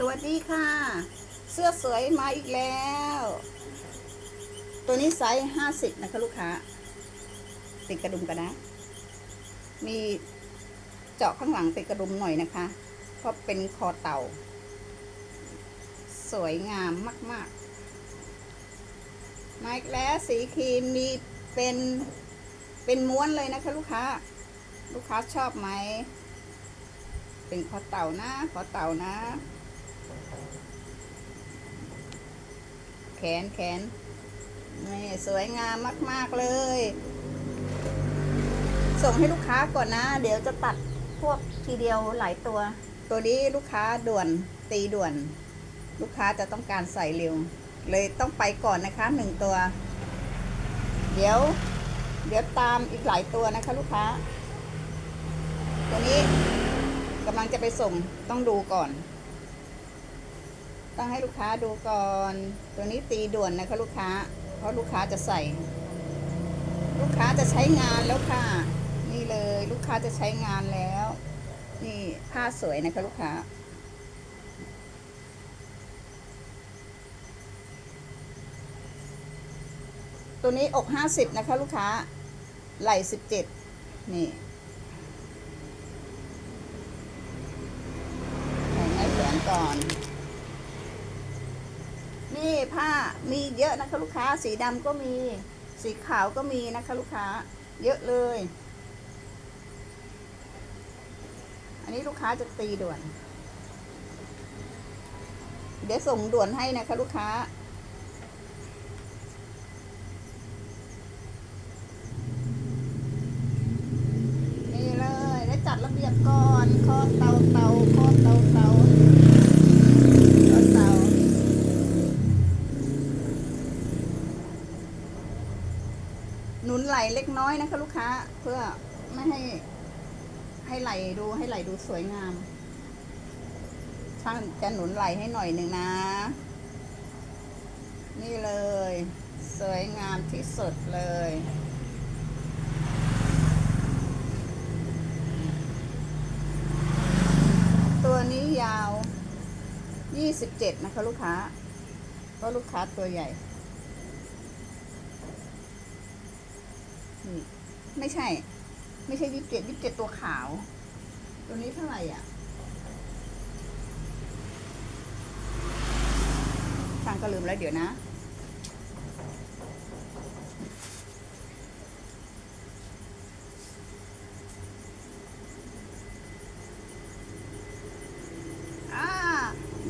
สวัสดีค่ะ เสื้อสวยมาอีกแล้ว ตัวนี้ไซส์ห้าสิบนะคะลูกค้า ติดกระดุมกันนะ มีเจาะข้างหลังติดกระดุมหน่อยนะคะ เพราะเป็นคอเต่า สวยงามมากๆมาอีกแล้วสีครีมมีเป็นเป็นม้วนเลยนะคะลูกค้า ลูกค้าชอบไหมเป็นคอเต่านะคอเต่านะ แขนแขนนี่สวยงามมาก ๆ เลย ส่งให้ลูกค้าก่อนนะ เดี๋ยวจะตัดพวกทีเดียวหลายตัว ตัวนี้ลูกค้าด่วนตีด่วน ลูกค้าจะต้องการใส่เร็ว เลยต้องไปก่อนนะคะหนึ่งตัว เดี๋ยว เดี๋ยวตามอีกหลายตัวนะคะ ลูกค้า ตัวนี้กำลังจะไปส่งต้องดูก่อน ต้องให้ลูกค้าดูก่อน ตัวนี้ตีด่วนนะคะลูกค้า เพราะลูกค้าจะใส่ ลูกค้าจะใช้งานแล้วค่ะ นี่เลยลูกค้าจะใช้งานแล้ว นี่ผ้าสวยนะคะลูกค้าตัวนี้อกห้าสิบนะคะ ลูกค้า ไหล่สิบเจ็ดนี่ใส่ไม้แขวนก่อน นี่ ผ้ามีเยอะนะคะลูกค้า สีดำก็มี สีขาวก็มีนะคะลูกค้า เยอะเลย อันนี้ลูกค้าจะตีด่วน เดี๋ยวส่งด่วนให้นะคะลูกค้านี่เลยได้จัดระเบียบก่อน ข้อเตาเตาข้อเตาเตาข้อเตา หนุนไหล เล็กน้อยนะคะ ลูกค้าเพื่อไม่ให้ให้ไหลดูให้ไหลดูสวยงาม ช่างจะหนุนไหลให้หน่อยหนึ่งนะ นี่เลย สวยงามที่สุดเลยตัวนี้ยาว 27 นะคะ ลูกค้าเพราะลูกค้าตัวใหญ่ นี่ไม่ใช่ ไม่ใช่ยี่สิบเจ็ดยี่สิบเจ็ดตัวขาว ตัวนี้เท่าไหร่อะช่างก็ลืมแล้วเดี๋ยวนะ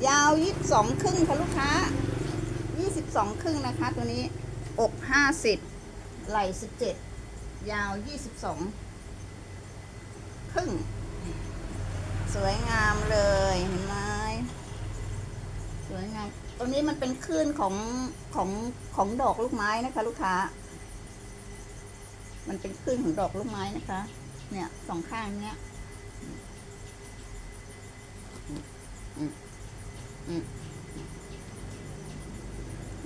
ยาวยี่สิบสองครึ่งค่ะลูกค้ายี่สิบสองครึ่งนะคะ ตัวนี้อกห้าสิบไหล่สิบเจ็ด ยาว 22 ครึ่ง สวยงามเลยเห็นไหมสวยงามตรงนี้มันเป็นคลื่นของของของดอกลูกไม้นะคะ ลูกค้า มันเป็นคลื่นของดอกลูกไม้นะคะ เนี่ยสองข้างเนี้ย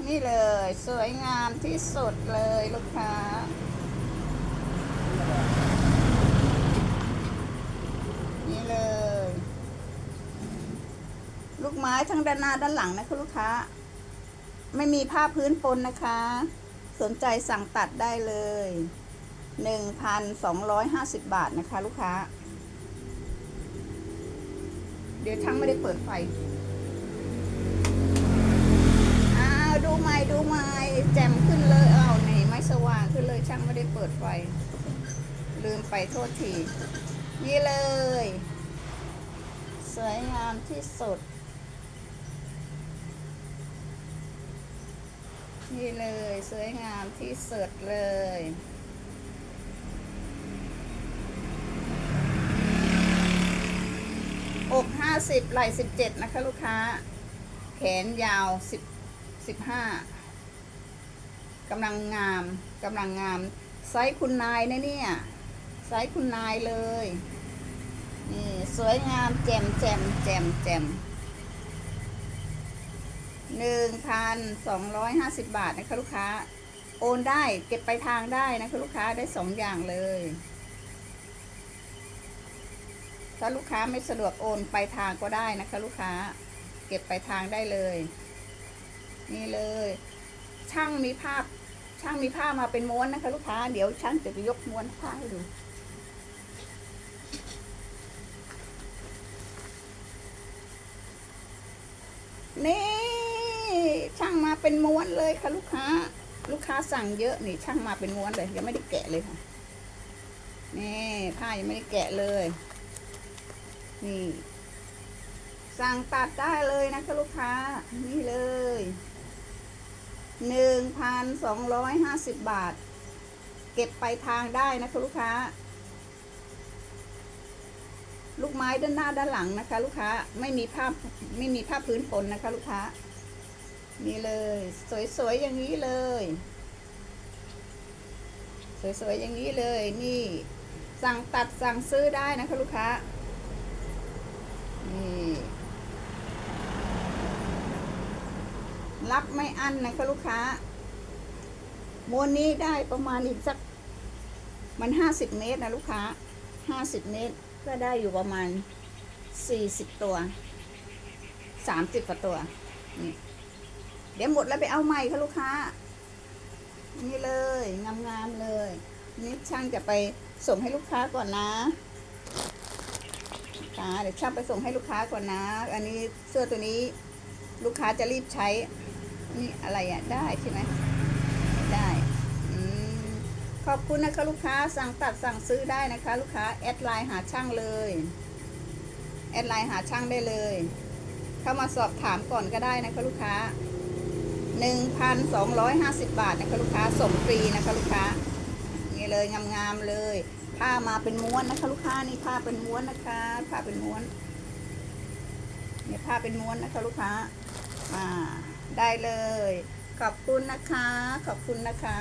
นี่เลย สวยงามที่สุดเลยลูกค้า นี่ เลย ลูกไม้ทั้งด้านหน้าด้านหลังนะคะลูกค้า ไม่มีผ้าพื้นปนนะคะ สนใจสั่งตัดได้เลย 1,250 บาทนะคะ ลูกค้า เดี๋ยวช่างไม่ได้เปิดไฟอ้าวดูไม้ดูไม้แจ่มขึ้นเลยอ้าวนี่ไม่สว่างขึ้นเลยช่างไม่ได้เปิดไฟลืมไปโทษที นี่เลย สวยงามที่สุด นี่เลยสวยงามที่สุดเลยอกห้าสิบไหล่สิบเจ็ดนะคะลูกค้า แขนยาวสิบสิบห้ากำลังงามกำลังงาม ไซส์คุณนายนะเนี่ย ไซส์คุณนายเลย นี่สวยงามแจ่มแจ่มแจ่มแจ่มหนึ่งพันสองร้อยห้าสิบบาทนะคะลูกค้า โอนได้เก็บไปทางได้นะคะลูกค้าได้สองอย่างเลย ถ้าลูกค้าไม่สะดวกโอนไปทางก็ได้นะคะลูกค้า เก็บไปทางได้เลย นี่เลย ช่างมีภาพช่างมีผ้ามาเป็นม้วนนะคะลูกค้า เดี๋ยวช่างจะไปยกม้วนผ้าให้ดู นี่ช่างมาเป็นม้วนเลยค่ะลูกค้า ลูกค้าสั่งเยอะนี่ช่างมาเป็นม้วนเลยยังไม่ได้แกะเลยค่ะนี่ผ้ายังไม่ได้แกะเลย นี่ สั่งตัดได้เลยนะคะลูกค้า นี่เลยหนึ่งพันสองร้อยห้าสิบบาท เก็บไปทางได้นะคะลูกค้า ลูกไม้ด้านหน้าด้านหลังนะคะ ลูกค้าไม่มีผ้าไม่มีผ้าพพื้นปนนะคะ ลูกค้านี่เลย สวยๆอย่างนี้เลย สวยๆอย่างนี้เลยนี่ สั่งตัดสั่งซื้อได้นะคะลูกค้านี่รับไม่อั้นนะคะลูกค้ามวนนี้ได้ประมาณอีกสักมันห้าสิบเมตรนะลูกค้าห้าสิบเมตร ก็ได้อยู่ประมาณสี่สิบตัวสามสิบกว่าตัวนี่เดี๋ยวหมดแล้วไปเอาใหม่ค่ะลูกค้า นี่เลยงามๆเลย นี่ช่างจะไปส่งให้ลูกค้าก่อนนะค่ะเดี๋ยวช่างไปส่งให้ลูกค้าก่อนนะ อันนี้เสื้อตัวนี้ลูกค้าจะรีบใช้ นี่อะไรอะได้ใช่ไหม ขอบคุณนะคะลูกค้าสั่งตัดสั่งซื้อได้นะคะ ลูกค้าแอดไลน์หาช่างเลยแอดไลน์หาช่างได้เลย เข้ามาสอบถามก่อนก็ได้นะคะลูกค้า 1,250 บาทนะคะลูกค้าส่งฟรีนะคะลูกค้า นี่เลยงามๆเลย ผ้ามาเป็นม้วนนะคะ ลูกค้านี่ผ้าเป็นม้วนนะคะ ผ้าเป็นม้วนนี่ผ้าเป็นม้วนนะคะลูกค้าอ่าได้เลย ขอบคุณนะคะ ขอบคุณนะคะ